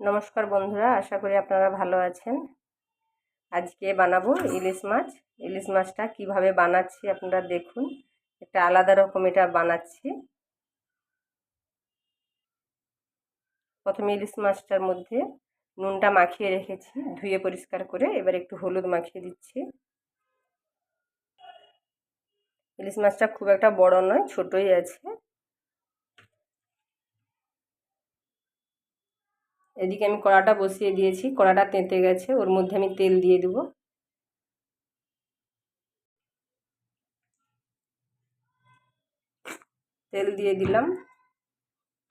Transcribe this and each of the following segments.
নমস্কার বন্ধুরা, আশা করি আপনারা ভালো আছেন। আজকে বানাবো ইলিশ মাছ। ইলিশ মাছটা কীভাবে বানাচ্ছি আপনারা দেখুন। একটা আলাদা রকম এটা বানাচ্ছি। প্রথমে ইলিশ মাছটার মধ্যে নুনটা মাখিয়ে রেখেছি, ধুয়ে পরিষ্কার করে এবার একটু হলুদ মাখিয়ে দিচ্ছি। ইলিশ মাছটা খুব একটা বড় নয়, ছোটই আছে। এদিকে আমি কড়াটা বসিয়ে দিয়েছি, কড়াটা তেঁতে গেছে, ওর মধ্যে আমি তেল দিয়ে দেব। তেল দিয়ে দিলাম।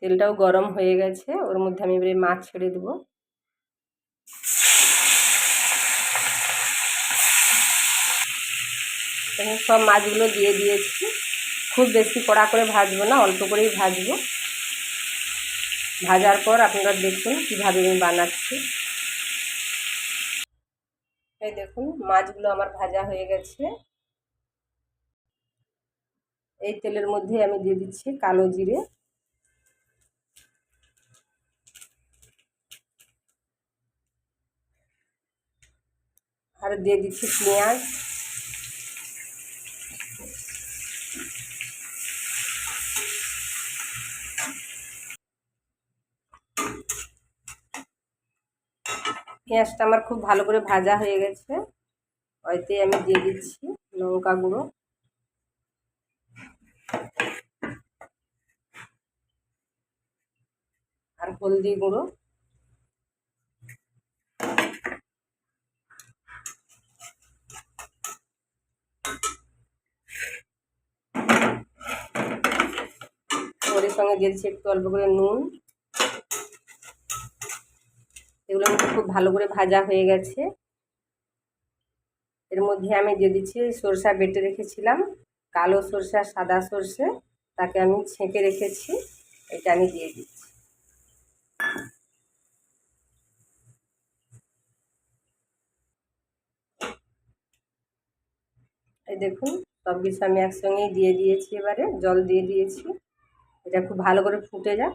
তেলটাও গরম হয়ে গেছে, ওর মধ্যে আমি এবারে মাছ ছেড়ে দেব। সব মাছগুলো দিয়ে দিয়েছি। খুব বেশি কড়া করে ভাজবো না, অল্প করেই ভাজবো। ভাজার পর আপনারা দেখুন কীভাবে আমি বানাচ্ছি। এই দেখুন, মাছগুলো আমার ভাজা হয়ে গেছে। এই তেলের মধ্যে আমি দিয়ে দিচ্ছি কালো জিরে। আর দিয়ে দিচ্ছি পেঁয়াজ। পেঁয়াজটা আমার খুব ভালো করে ভাজা হয়ে গেছে। ওইতে আমি দিয়ে দিচ্ছি লঙ্কা গুঁড়ো। আর হলদি গুঁড়ো। ওর সঙ্গে দিয়েছি একটু অল্প করে নুন। খুব ভালো করে ভাজা হয়ে গেছে। এর মধ্যে আমি দিয়ে দিচ্ছি সরষা বেটে রেখেছিলাম, কালো সরষা, সাদা সরষে, তাকে আমি ছেঁকে রেখেছি, এটা আমি দিয়ে দিচ্ছি। এই দেখুন, সব কিছু আমি একসঙ্গেই দিয়ে দিয়েছি এবারে, জল দিয়ে দিয়েছি। এটা খুব ভালো করে ফুটে যাক।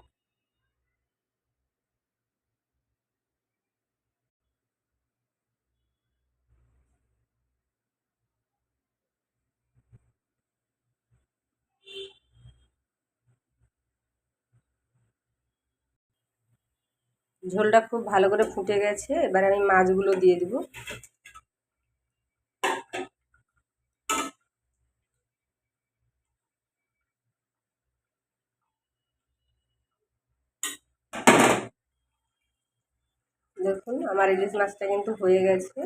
ঝোলটা খুব ভালো করে ফুটে গেছে, এবার আমি মাছগুলো দিয়ে দেবো। দেখুন, আমার ইলিশ মাছটা কিন্তু হয়ে গেছে।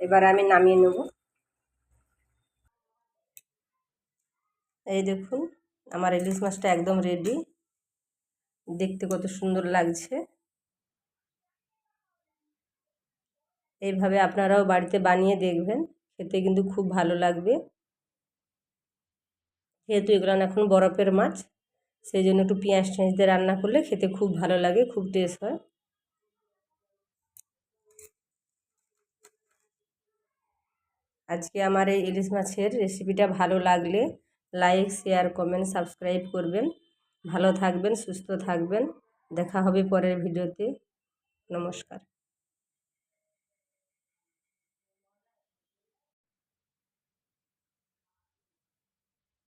এবার আমি নামিয়ে নেব। এই দেখুন আমার ইলিশ মাছটা একদম রেডি দেখতে কত সুন্দর লাগছে। এইভাবে আপনারাও বাড়িতে বানিয়ে দেখবেন, খেতে কিন্তু খুব ভালো লাগবে। যেহেতু এগুলো এখন বরফের মাছ সেই জন্য একটু পেঁয়াজ টেঁয়াজ দিয়ে রান্না করলে খেতে খুব ভালো লাগে, খুব টেস্ট হয়। আজকে আমার এই ইলিশ মাছের রেসিপিটা ভালো লাগলে লাইক শেয়ার কমেন্ট সাবস্ক্রাইব করবেন। ভালো থাকবেন সুস্থ থাকবেন। দেখা হবে পরের ভিডিওতে। নমস্কার।